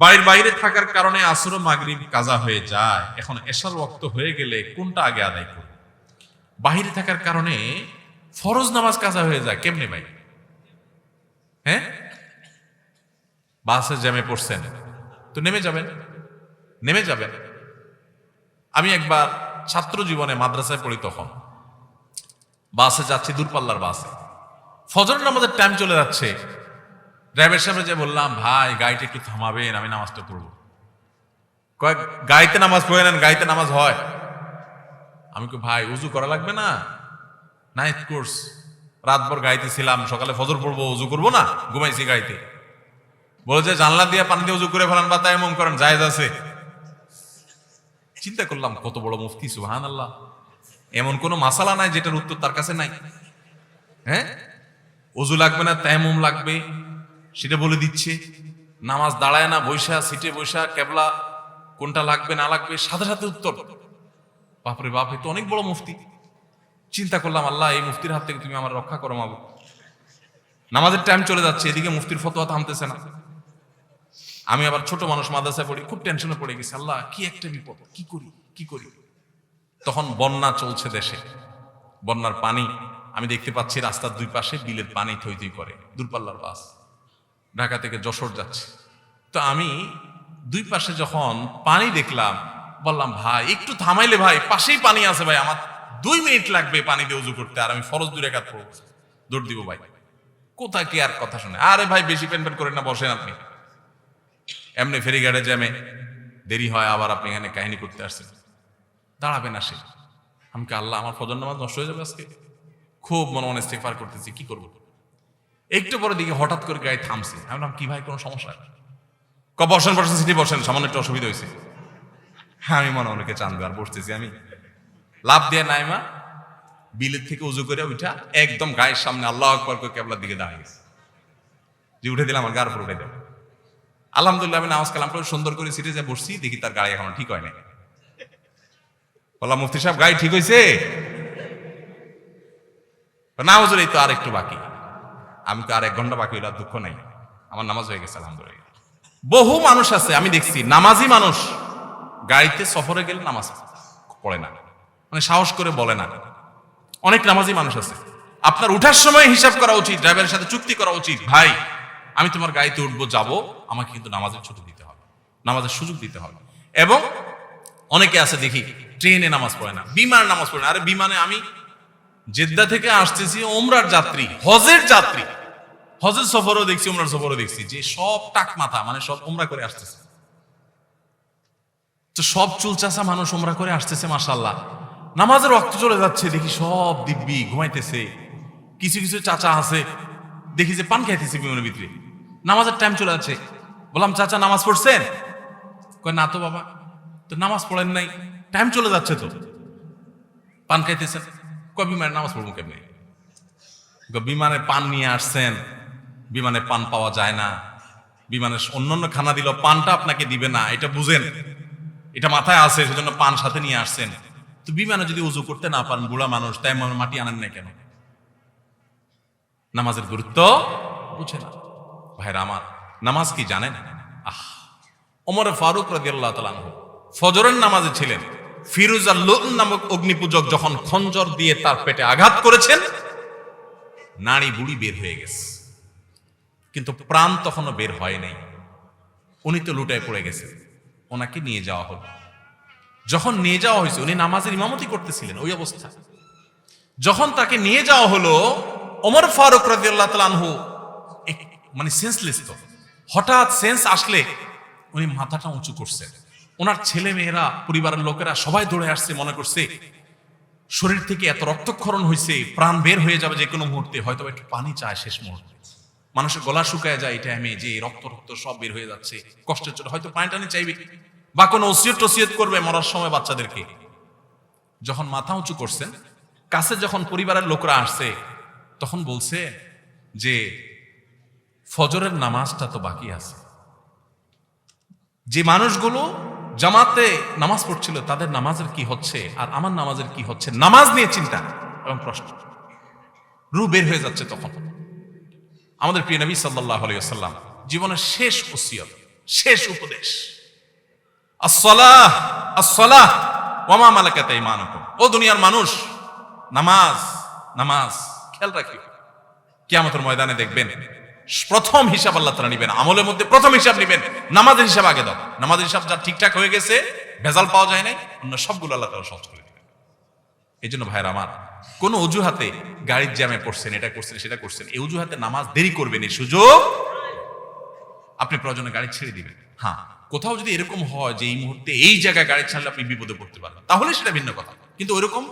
বাড়ির বাইরে থাকার কারণে আসর মাগরিব কাজা হয়ে যায়। এখন এশার ওয়াক্ত হয়ে গেলে কোনটা আগে আদায় করব? বাহিরে থাকার কারণে ফরজ নামাজ কাজা হয়ে যায় কেমনে ভাই? হ্যাঁ? বাসে জ্যামে পড়ছেন। তো নেমে যাবেন। নেমে যাবেন। আমি একবার ছাত্র জীবনে মাদ্রাসায় পড়ি তখন। বাসে যাচ্ছি দূরপাল্লার বাসে। ফজর নামাজের টাইম চলে যাচ্ছে। ড্রাইভার সাহেব যে বললাম, ভাই, গাড়িটা একটু থামাবেন, আমি নামাজটা পড়ব। কয়েক, গাড়িতে নামাজ পড়ে নেন, গাড়িতে নামাজ হয়। আমি কই, ভাই, উজু করা লাগবে না? নাইট কোর্স রাতভর গাড়িতে ছিলাম, সকালে ফজর পড়ব, উজু করব না? ঘুমাইছি গাড়িতে। বলে যে, জানলা দিয়ে পানি দিয়ে উজু করে ফেলান, বা তাই এমন করেন, জায়েজ আছে। চিন্তা করলাম, কত বড় মুফতি সুহান আল্লাহ এমন কোনো মাসালা নাই, যেটার উত্তর তার কাছে নাই। হ্যাঁ? অজু লাগবে না তায়ামুম লাগবে। সেটা বলে দিচ্ছে, নামাজ দাঁড়ায় না, বৈশা, সিটে বৈশা, কেবলা, কোনটা লাগবে, না লাগবে, সাথে সাথে উত্তর। বাপরে বাপ তো অনেক বড় মুফতি। চিন্তা করলাম, আল্লাহ, এই মুফতির হাত থেকে তুমি আমার রক্ষা করো মাবু। নামাজের টাইম চলে যাচ্ছে, এদিকে মুফতির ফতোয়া থামতেছে না। আমি আবার ছোট মানুষ, মাদ্রাসায় পড়ি, খুব টেনশনে পড়ে গেছি, আল্লাহ, কি একটা বিপদ, কি করি কি করি? তখন বন্যা চলছে দেশে। বন্যার পানি, আমি দেখতে পাচ্ছি রাস্তার দুই পাশে বিলের পানি থই থই করে, দূরপাল্লার বাস। ঢাকা থেকে যশোর যাচ্ছে। তো আমি দুই পাশে যখন পানি দেখলাম, বললাম, ভাই, একটু থামাইলে ভাই, পাশেই পানি আছে ভাই, আমার দুই মিনিট লাগবে পানি দিয়ে উজু করতে, আর আমি ফরজ দূরে কাজ করব দৌড় দিব ভাই। কোথায় কি আর কথা শুনে? আরে ভাই, বেশি পেন পেন করেন না, বসেন আপনি। এমনি ফেরিঘাটে জ্যামে দেরি হয়, আবার আপনি এখানে কাহিনী করতে আসছেন। দাঁড়াবেন আসে আমি কি আল্লাহ, আমার ফজর নামাজ নষ্ট হয়ে যাবে আজকে? খুব মনে মনে ইস্তেগফার করতেছি, কি করব? একটু পরে দিকে হঠাৎ করে গায়ে থামছে। আমি বললাম কি ভাই, কোনো সমস্যা? ক, বসেন বসেন, সিটি বসেন সামান্য একটু অসুবিধা হয়েছে। হ্যাঁ আমি মনে অনেকে চান্দু আর বসতেছি আমি। লাভ দিয়ে নাইমা বিলের থেকে উজু করে উঠা, একদম গায়ের সামনে আল্লাহ আকবর করে কেবলার দিকে দাঁড়িয়ে গেছে। যে উঠে দিলাম, আমার গার উপর উঠে দেব আলহামদুলিল্লাহ, আমি নামাজ কালাম করে সুন্দর করে সিটে যে বসছি, দেখি তার গাড়ি এখনও ঠিক হয় নাই। বললাম, মুফতি সাহেব, গাড়ি ঠিক হয়েছে না হুজুর এই তো আর একটু বাকি। আমি তো আর এক ঘণ্টা বাকি হইলে দুঃখ নাই। আমার নামাজ হয়ে গেছে, আলহামদুলিল্লাহ। বহু মানুষ আছে, আমি দেখছি, নামাজি মানুষ গাড়িতে সফরে গেলে নামাজ পড়ে না মানে সাহস করে বলে না। অনেক নামাজি মানুষ আছে। আপনার উঠার সময় হিসাব করা উচিত, ড্রাইভারের সাথে চুক্তি করা উচিত, ভাই, আমি তোমার গাড়িতে উঠবো, যাব, আমাকে কিন্তু নামাজের ছুটি দিতে হবে, নামাজের সুযোগ দিতে হবে। এবং অনেকে আছে, দেখি, ট্রেনে নামাজ পড়ে না, বিমান নামাজ পড়ে না। আরে বিমানে আমি জেদ্দা থেকে আসতেছি ওমরার যাত্রী, হজের যাত্রী। হজের সফরও দেখছি ওমরার সফরও দেখছি। যে সব টাক মাথা মানে সব ওমরা করে আসতেছে। তো সব চুলচাচা মানুষ ওমরা করে আসতেছে মাসাল্লাহ নামাজের রক্ত চলে যাচ্ছে, দেখি সব দিব্যি ঘুমাইতেছে। কিছু কিছু চাচা আছে, দেখি যে পান খাইতেছে বিমানের ভিতরে। নামাজের টাইম চলে যাচ্ছে। বললাম, চাচা, নামাজ পড়ছেন? কয়, না তো বাবা, তো নামাজ পড়েন নাই। টাইম চলে যাচ্ছে তো। পান খাইতেছেন কয় বিমানের নামাজ পড়ব কেমনি? বিমানে পান নিয়ে আসছেন, বিমানে পান পাওয়া যায় না। বিমানের অন্যান্য খানা দিল পানটা আপনাকে দিবে না, এটা বুঝেন। এটা মাথায় আছে, সেজন্য পান সাথে নিয়ে আসছেন। তো বিমানে যদি উজু করতে না পারেন, বুড়া মানুষ, তাই মাটি আনেন না কেন? নামাজের গুরুত্ব বুঝে না। ভাইরা আমার, নামাজ কি জানেন? আহ, ওমরে ফারুক তাআলা আনহু ফজরের নামাজে ছিলেন। ফিরুজ আল নামক অগ্নিপূজক যখন খঞ্জর দিয়ে তার পেটে আঘাত করেছেন নাড়ি বুড়ি বের হয়ে গেছে। কিন্তু প্রাণ তখনও বের হয় নাই। উনি তো লুটায় পড়ে গেছে ওনাকে নিয়ে যাওয়া হলো। যখন নিয়ে যাওয়া হয়েছে, উনি নামাজের ইমামতি করতেছিলেন, ওই অবস্থা। যখন তাকে নিয়ে যাওয়া হলো, ওমর ফারুক রাদিয়াল্লাহু তাআলা আনহু মানে সেন্সলেস তো। হঠাৎ সেন্স আসলে উনি মাথাটা উঁচু করছেন। ওনার ছেলে মেয়েরা পরিবারের লোকেরা সবাই দৌড়ে আসছে, মনে করছে, শরীর থেকে এত রক্তক্ষরণ হয়েছে প্রাণ বের হয়ে যাবে যে কোনো মুহূর্তে, হয়তো একটু পানি চায় শেষ মুহূর্তে। মানুষের গলা শুকায় যায় এই টাইমে যে রক্ত রক্ত সব বের হয়ে যাচ্ছে, কষ্টের জন্য। হয়তো পানি টানি চাইবে, বা কোনো ওসিয়ত, টসিয়ত করবে, মরার সময় বাচ্চাদেরকে। যখন মাথা উঁচু করছেন, কাছে যখন পরিবারের লোকরা আসছে, তখন বলছে যে, ফজরের নামাজটা তো বাকি আছে। যে মানুষগুলো জামাতে নামাজ পড়ছিল, তাদের নামাজের কি হচ্ছে আর আমার নামাজের কি হচ্ছে? নামাজ নিয়ে চিন্তা এবং প্রশ্ন। রু বের হয়ে যাচ্ছে তখন। আমাদের প্রিয় নবী সাল্লাহ আলাইসাল্লাম জীবনের শেষ ওসিয়ত, শেষ উপদেশ। আসসালাহ আসসালাহ ওমা মালাকাত ঈমানুকুম ও দুনিয়ার মানুষ, নামাজ নামাজ, খেয়াল রাখিও। কিয়ামতের ময়দানে দেখবেন প্রথম হিসাব আল্লাহ তাআলা নেবেন, আমলের মধ্যে প্রথম হিসাব নেবেন, নামাজের হিসাব আগে দাও। নামাজের হিসাব যা ঠিকঠাক হয়ে গেছে, ভেজাল পাওয়া যায় নাই, অন্য সবগুলো আল্লাহ তাআলা সহজ করে দিবেন। এই জন্য ভাইয়ের আমার, কোন অজুহাতে গাড়ির জ্যামে পড়ছেন, এটা করছেন, সেটা করছেন, এই অজুহাতে নামাজ দেরি করবেন এই সুযোগ আপনি প্রয়োজনে গাড়ি ছেড়ে দিবেন। হ্যাঁ কোথাও যদি এরকম হয় যে এই মুহূর্তে এই জায়গায় গাড়ি ছাড়লে আপনি বিপদে পড়তে পারবেন, তাহলে সেটা ভিন্ন কথা। কিন্তু ওইরকম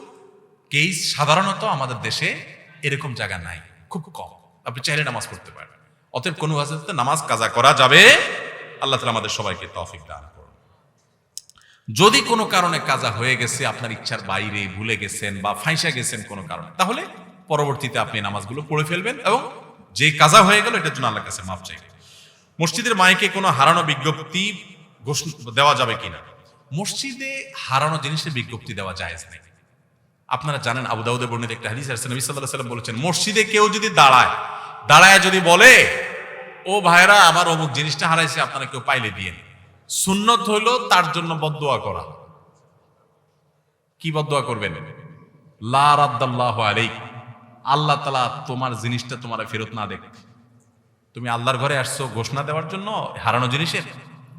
কেস সাধারণত আমাদের দেশে এরকম জায়গা নাই, খুব কম। আপনি চাইলে নামাজ পড়তে পারবেন অতএব কোনো ওয়াজতে নামাজ কাজা করা যাবে? আল্লাহ তালা আমাদের সবাইকে তফিক দান করুন। যদি কোনো কারণে কাজা হয়ে গেছে, আপনার ইচ্ছার বাইরে ভুলে গেছেন বা ফাইসা গেছেন কোনো কারণে, তাহলে পরবর্তীতে আপনি নামাজগুলো পড়ে ফেলবেন এবং যে কাজা হয়ে গেল, এটার জন্য আল্লাহর কাছে মাফ চাইবেন মসজিদের মাইকে কোনো হারানো বিজ্ঞপ্তি দেওয়া যাবে কিনা? মসজিদে হারানো জিনিসের বিজ্ঞপ্তি দেওয়া যায় নেই। আপনারা জানেন, আবু দাউদে বর্ণিত একটা হাদিস নবী আলাইহি সাল্লাম বলেছেন, মসজিদে কেউ যদি দাঁড়ায় দাঁড়ায় যদি বলে, ও ভাইরা আমার অমুক জিনিসটা হারাইছে, আপনারা কেউ পাইলে দিয়ে সুন্নত হইল তার জন্য বদোয়া করা। কি বদদোয়া করবেন? লা আলাইক। আল্লাহ তালা তোমার জিনিসটা তোমার ফেরত না দেখ তুমি আল্লাহর ঘরে আসছো ঘোষণা দেওয়ার জন্য, হারানো জিনিসের।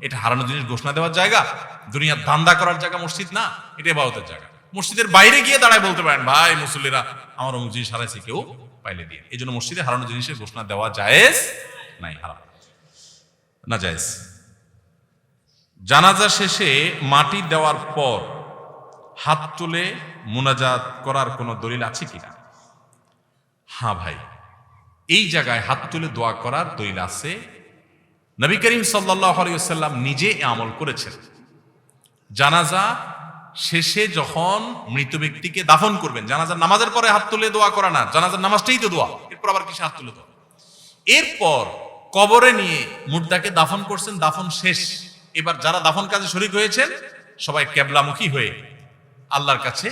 এটা হারানো জিনিস ঘোষণা দেওয়ার জায়গা। দুনিয়ার ধান্দা করার জায়গা মসজিদ না এটা বাউতের জায়গা। মসজিদের বাইরে গিয়ে দাঁড়ায় বলতে পারেন, ভাই মুসল্লিরা, আমার অমুক জিনিস হারাইছে, কেউ পাইলে দিয়ে। এই জন্য মসজিদে হারানো জিনিসের ঘোষণা দেওয়া জায়েজ নাই, হারাম। না জায়েজ। জানাজা শেষে মাটি দেওয়ার পর হাত তুলে মুনাজাত করার কোনো দলিল আছে কিনা? হ্যাঁ ভাই, এই জায়গায় হাত তুলে দোয়া করার দলিল আছে। নবী করিম সাল্লাহ সাল্লাম নিজে আমল করেছেন। জানাজা শেষে যখন মৃত ব্যক্তিকে দাফন করবেন, জানাজার নামাজের পরে হাত তুলে দোয়া করা না, জানাজার নামাজটাই তো দোয়া, এরপর আবার কিসে হাত তুলে দোয়া? এরপর কবরে নিয়ে মুর্দাকে দাফন করছেন, দাফন শেষ। এবার যারা দাফন কাজে শরিক হয়েছেন, সবাই ক্যাবলামুখী হয়ে আল্লাহর কাছে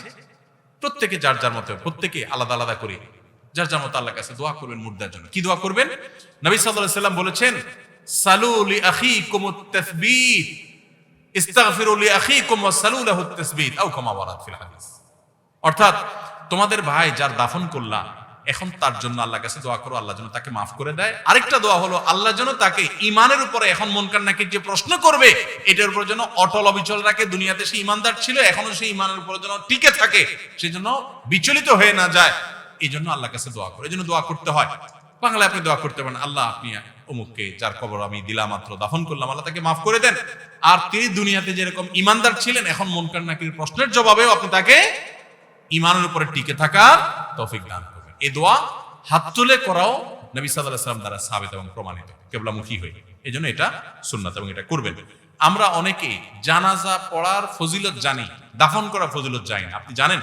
প্রত্যেকে যার যার মতো, প্রত্যেকে আলাদা আলাদা করে যার যার মতো আল্লাহর কাছে দোয়া করবেন মুর্দার জন্য। কি দোয়া করবেন? নবী আলাইহি সাল্লাম বলেছেন, সালু লি আখিকুমুত তাসবিত। অর্থাৎ তোমাদের ভাই যার দাফন করলা, এখন তার জন্য আল্লাহর কাছে দোয়া করো, আল্লাহ যেন তাকে মাফ করে দেয়। আরেকটা দোয়া হলো, আল্লাহ যেন তাকে ইমানের উপরে এখন মনকার নাকি যে প্রশ্ন করবে, এটার উপর যেন অটল অবিচল রাখে। দুনিয়াতে সে ইমানদার ছিল, এখনও সে ইমানের উপরে যেন টিকে থাকে, সে যেন বিচলিত হয়ে না যায়। এই জন্য আল্লাহ কাছে দোয়া করে। এই জন্য দোয়া করতে হয়। বাংলায় আপনি দোয়া করতে পারেন, আল্লাহ আপনি অমুককে যার কবর আমি দিলাম মাত্র, দাফন করলাম, আল্লাহ তাকে মাফ করে দেন। আর তিনি দুনিয়াতে যেরকম ইমানদার ছিলেন, এখন মনকার নাকির প্রশ্নের জবাবেও আপনি তাকে ইমানের উপরে টিকে থাকার তৌফিক দান করবেন। এই দোয়া হাত তুলে করাও নবী আলাইহি সাল্লাম দ্বারা সাবিত এবং প্রমাণিত, কেবলামুখী হয়ে। এই জন্য এটা সুন্নাত এবং এটা করবেন। আমরা অনেকে জানাজা পড়ার ফজিলত জানি, দাফন করার ফজিলত জানি আপনি জানেন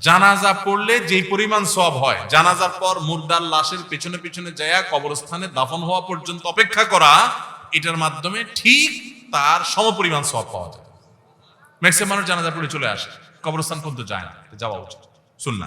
জানাজা পড়লে যে পরিমাণ সব হয়, জানাজার পর মুর্দার লাশের পেছনে পেছনে যায়া কবরস্থানে দাফন হওয়া পর্যন্ত অপেক্ষা করা, এটার মাধ্যমে ঠিক তার সমপরিমাণ সব পাওয়া যায়। ম্যাক্সিমাম মানুষ জানাজা পড়ে চলে আসে, কবরস্থান পর্যন্ত যায় না, যাওয়া উচিত। শুননা